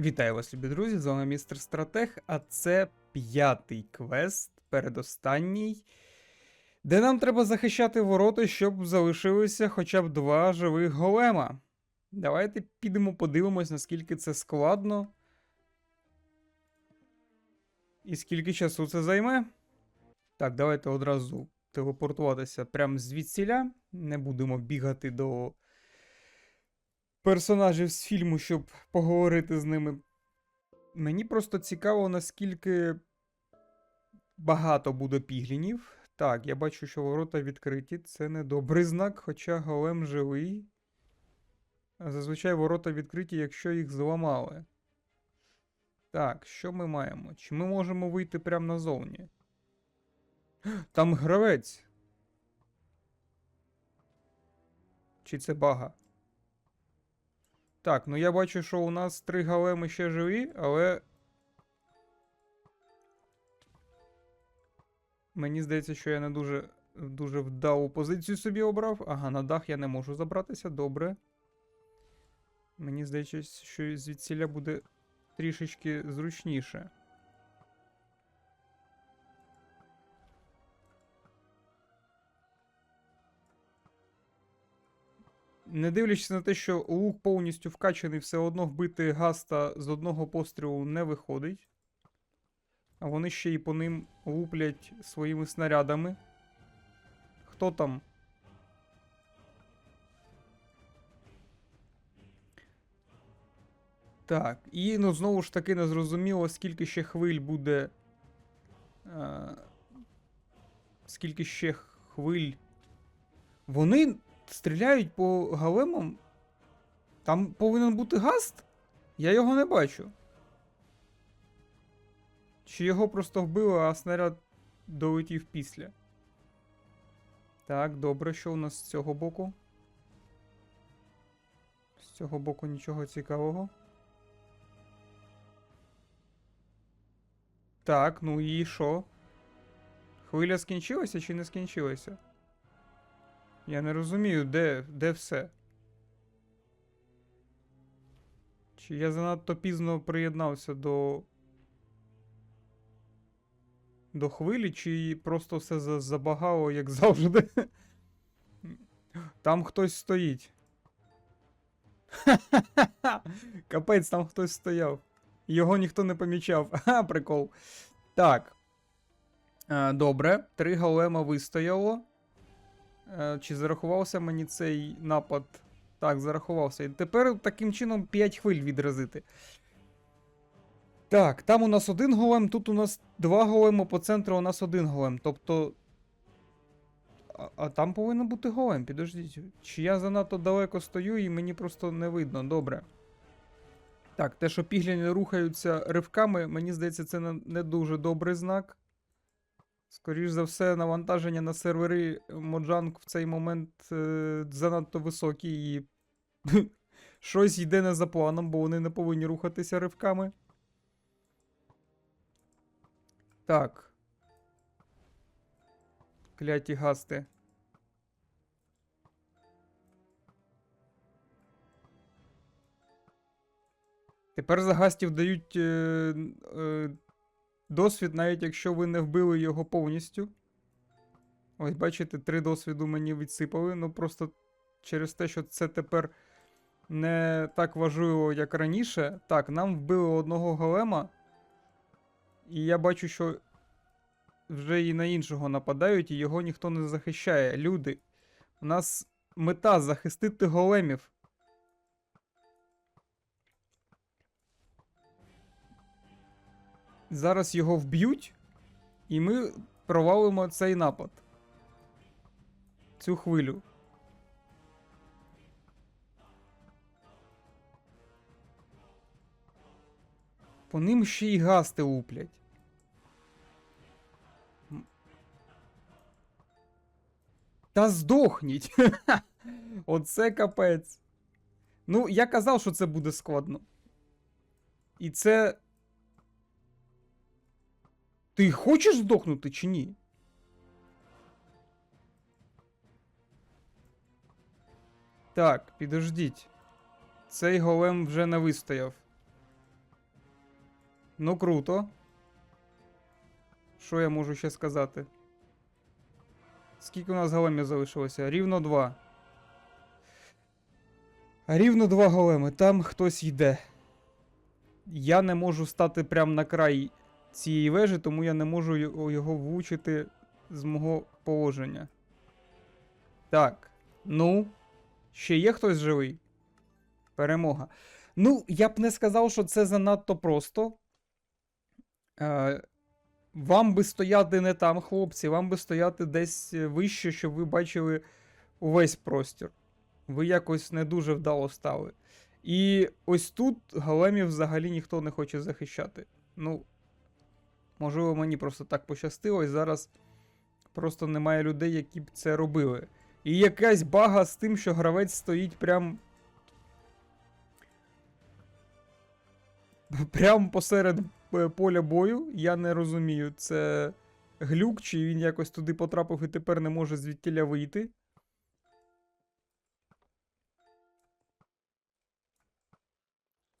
Вітаю вас, любі друзі! З вами містер Стратег, а це п'ятий квест, передостанній, де нам треба захищати ворота, щоб залишилося хоча б два живих голема. Давайте підемо подивимось, наскільки це складно. І скільки часу це займе. Так, давайте одразу телепортуватися прямо звідсіля. Не будемо бігати до персонажів з фільму, щоб поговорити з ними. Мені просто цікаво, наскільки багато буде піглінів. Так, я бачу, що ворота відкриті. Це не добрий знак, хоча голем живий. Зазвичай ворота відкриті, якщо їх зламали. Так, що ми маємо? Чи ми можемо вийти прямо назовні? Там гравець. Чи це бага? Так, ну я бачу, що у нас три галеми ще живі, але. Мені здається, що я не дуже дуже вдалу позицію собі обрав. Ага, на дах я не можу забратися, добре. Мені здається, що звідсіля буде трішечки зручніше. Не дивлячись на те, що лук повністю вкачаний, все одно вбити гаста з одного пострілу не виходить. А вони ще й по ним луплять своїми снарядами. Хто там? Так, і ну знову ж таки не зрозуміло, скільки ще хвиль буде. Е, скільки ще хвиль. Вони стріляють по големам. Там повинен бути гаст? Я його не бачу. Чи його просто вбили, а снаряд долетів після. Так, добре, що у нас з цього боку? З цього боку нічого цікавого. Так, ну і що? Хвиля скінчилася чи не скінчилася? Я не розумію, де, де все. Чи я занадто пізно приєднався до. До хвилі, чи просто все забагало, як завжди. Там хтось стоїть. Капець, там хтось стояв. Його ніхто не помічав. Ха, прикол. Так. Е, добре, три голема вистояло. Е, Чи зарахувався мені цей напад? Так, зарахувався. І тепер таким чином 5 хвиль відразити. Так, там у нас один голем, тут у нас два голема, по центру у нас один голем. Тобто. А, а там повинен бути голем, підождіть. Чи я занадто далеко стою і мені просто не видно, добре. Так, те, що пігляні рухаються ривками, мені здається, це не, не дуже добрий знак. Скоріш за все, навантаження на сервери Mojang в цей момент е, занадто високі і щось йде не за планом, бо вони не повинні рухатися ривками. Так. Кляті гасти. Тепер за гастів дають е, е, досвід, навіть якщо ви не вбили його повністю. Ось, бачите, три досвіду мені відсипали. Ну просто через те, що це тепер не так важливо, як раніше. Так, нам вбили одного голема. І я бачу, що вже і на іншого нападають, і його ніхто не захищає. Люди. У нас мета захистити големів. Зараз його вб'ють, і ми провалимо цей напад. Цю хвилю. По ним ще й гасти луплять. М. Та здохніть! Оце капець. Ну, я казав, що це буде складно. І це. Ти хочеш здохнути чи ні? Так, підождіть. Цей голем вже не вистояв. Ну круто. Що я можу ще сказати? Скільки у нас големів залишилося? Рівно два. Рівно два големи. Там хтось йде. Я не можу стати прямо на край цієї вежі, тому я не можу його влучити з мого положення. Так. Ну. Ще є хтось живий? Перемога. Ну, я б не сказав, що це занадто просто. Е, вам би стояти не там, хлопці, вам би стояти десь вище, щоб ви бачили увесь простір. Ви якось не дуже вдало стали. І ось тут големів взагалі ніхто не хоче захищати. Ну, можливо, мені просто так пощастило, і зараз просто немає людей, які б це робили. І якась бага з тим, що гравець стоїть прям. Прям посеред е, поля бою. Я не розумію, це глюк, чи він якось туди потрапив і тепер не може звідтіля вийти.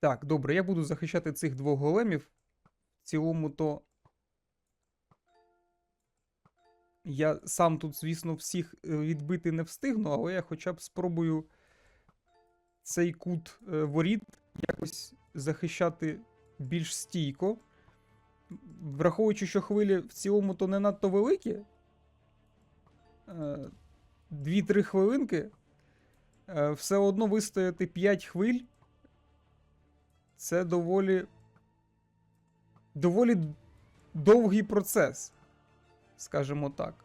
Так, добре, я буду захищати цих двох големів. В цілому то. Я сам тут, звісно, всіх е, відбити не встигну, але я хоча б спробую цей кут е, воріт якось захищати більш стійко. Враховуючи, що хвилі в цілому то не надто великі. е, Дві-три хвилинки. е, Все одно вистояти 5 хвиль. Це доволі. доволі довгий процес скажімо так.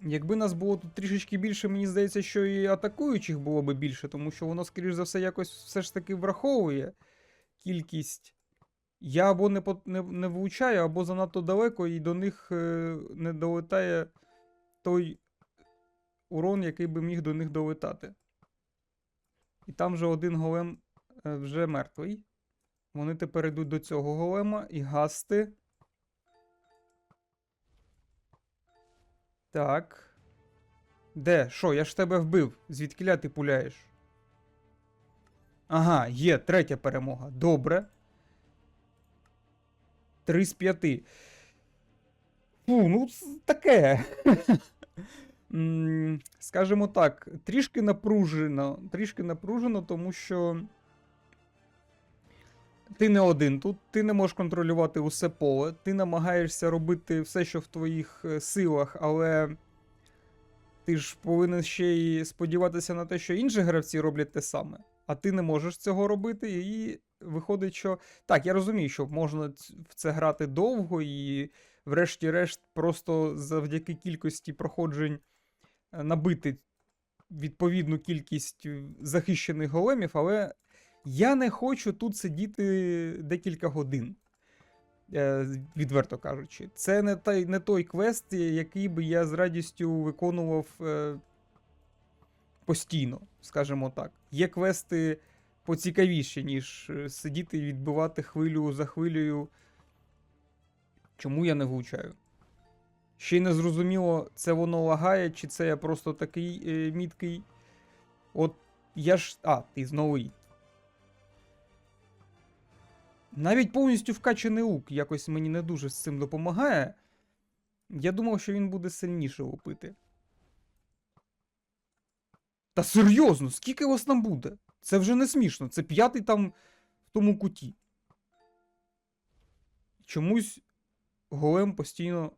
Якби нас було тут трішечки більше, мені здається, що і атакуючих було би більше, тому що воно, скоріш за все, якось все ж таки враховує кількість. Я або не, по- не, не влучаю, або занадто далеко, і до них е, не долетає той урон, який би міг до них долетати. І там же один голем е, вже мертвий. Вони тепер йдуть до цього голема і гасти. Так. Де? Що? Я ж тебе вбив. Звідкиля ти пуляєш? Ага, є третя перемога. Добре. Три з п'яти. Фу, ну таке. Скажімо так, трішки напружено. Трішки напружено, тому що. Ти не один тут, ти не можеш контролювати усе поле, ти намагаєшся робити все, що в твоїх е, силах, але ти ж повинен ще й сподіватися на те, що інші гравці роблять те саме, а ти не можеш цього робити, і виходить, що. Так, я розумію, що можна в це грати довго, і, врешті-решт, просто завдяки кількості проходжень е, набити відповідну кількість е, захищених големів, але я не хочу тут сидіти декілька годин. е, Відверто кажучи, це не той, не той квест, який би я з радістю виконував е, постійно, скажімо так. Є квести поцікавіші, ніж е, сидіти і відбивати хвилю за хвилею. Чому я не влучаю? Ще й не зрозуміло, це воно лагає, чи це я просто такий е, міткий. От я ж. А, ти знову. Навіть повністю вкачаний лук якось мені не дуже з цим допомагає. Я думав, що він буде сильніше лупити. Та серйозно, скільки вас там буде? Це вже не смішно. Це п'ятий там в тому куті. Чомусь голем постійно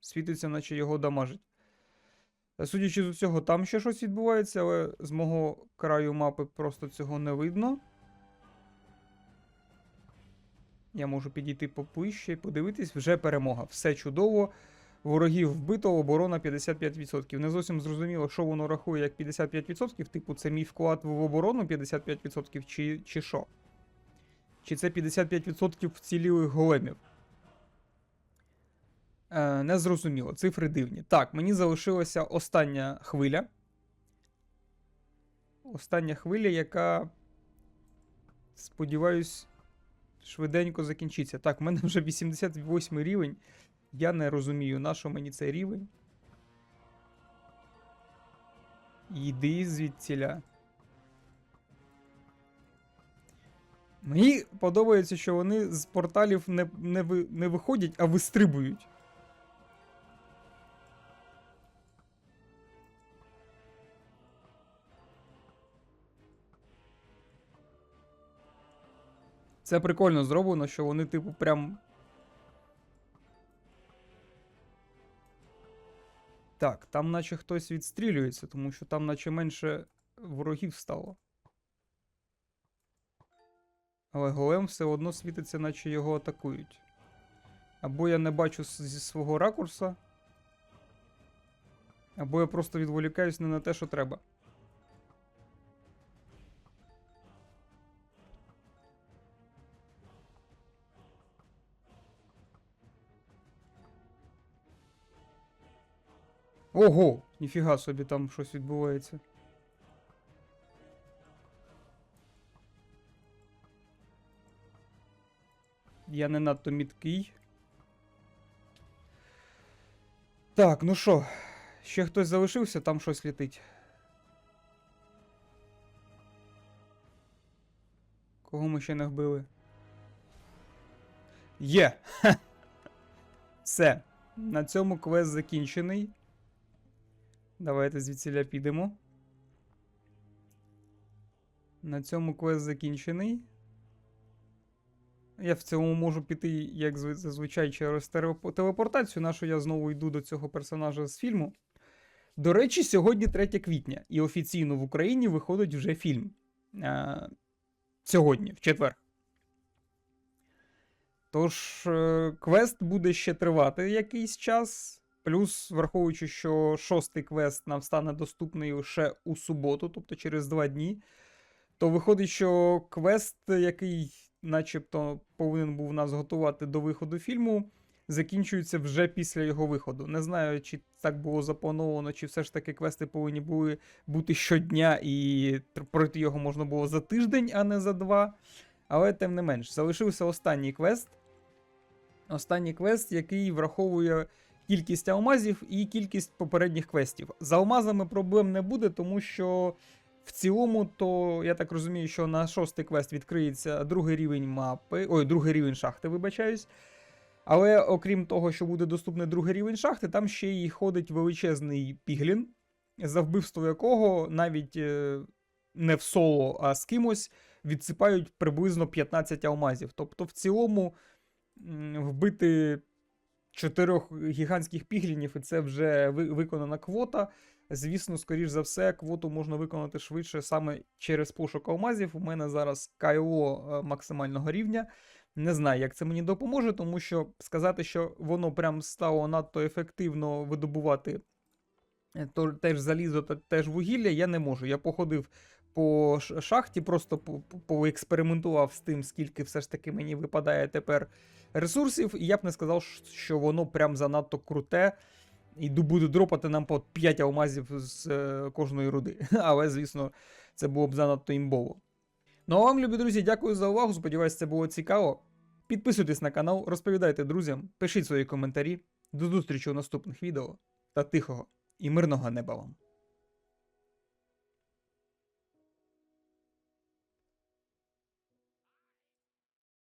світиться, наче його дамажить. Судячи з усього, там ще щось відбувається, але з мого краю мапи просто цього не видно. Я можу підійти поближче і подивитись, вже перемога. Все чудово. Ворогів вбито, оборона 55%. Не зовсім зрозуміло, що воно рахує як 55%. Типу, це мій вклад в оборону 55% чи, чи що? Чи це 55% вцілілих големів? Е, не зрозуміло. Цифри дивні. Так, мені залишилася остання хвиля. Остання хвиля, яка. Сподіваюсь, швиденько закінчиться. Так, в мене вже 88 рівень. Я не розумію, на що мені цей рівень. Йди звідціля. Мені подобається, що вони з порталів не, не, ви, не виходять, а вистрибують. Це прикольно зроблено, що вони, типу, прям. Так, там наче хтось відстрілюється, тому що там наче менше ворогів стало. Але голем все одно світиться, наче його атакують. Або я не бачу зі свого ракурса, або я просто відволікаюсь не на те, що треба. Ого! Ніфіга собі там щось відбувається. Я не надто міткий. Так, ну що, ще хтось залишився, там щось літить. Кого ми ще не вбили? Є! Все. На цьому квест закінчений. Давайте звідсіля підемо. На цьому квест закінчений. Я в цілому можу піти, як зазвичай, через телепортацію, на що я знову йду до цього персонажа з фільму. До речі, сьогодні 3 квітня, і офіційно в Україні виходить вже фільм. А, сьогодні, в четвер. Тож, е, квест буде ще тривати якийсь час. Плюс, враховуючи, що шостий квест нам стане доступний лише у суботу, тобто через два дні. То виходить, що квест, який начебто повинен був нас готувати до виходу фільму, закінчується вже після його виходу. Не знаю, чи так було заплановано, чи все ж таки квести повинні були бути щодня, і пройти його можна було за тиждень, а не за два. Але тим не менш, залишився останній квест. Останній квест, який враховує кількість алмазів і кількість попередніх квестів. З алмазами проблем не буде, тому що в цілому, то я так розумію, що на шостий квест відкриється другий рівень мапи. Ой, другий рівень шахти, вибачаюсь. Але окрім того, що буде доступний другий рівень шахти, там ще й ходить величезний піглін, за вбивство якого навіть е, не в соло, а з кимось відсипають приблизно 15 алмазів. Тобто, в цілому вбити чотирьох гігантських піглінів, і це вже виконана квота. Звісно, скоріш за все, квоту можна виконати швидше саме через пошук алмазів. У мене зараз кайло е, максимального рівня. Не знаю, як це мені допоможе, тому що сказати, що воно прям стало надто ефективно видобувати е, теж залізо та теж вугілля, я не можу. Я походив по шахті, просто по- по- поекспериментував з тим, скільки все ж таки мені випадає тепер ресурсів, і я б не сказав, що воно прям занадто круте. І буде дропати нам по 5 алмазів з е, кожної руди. Але, звісно, це було б занадто імбово. Ну а вам, любі друзі, дякую за увагу. Сподіваюсь, це було цікаво. Підписуйтесь на канал, розповідайте друзям, пишіть свої коментарі. До зустрічі у наступних відео та тихого і мирного неба вам.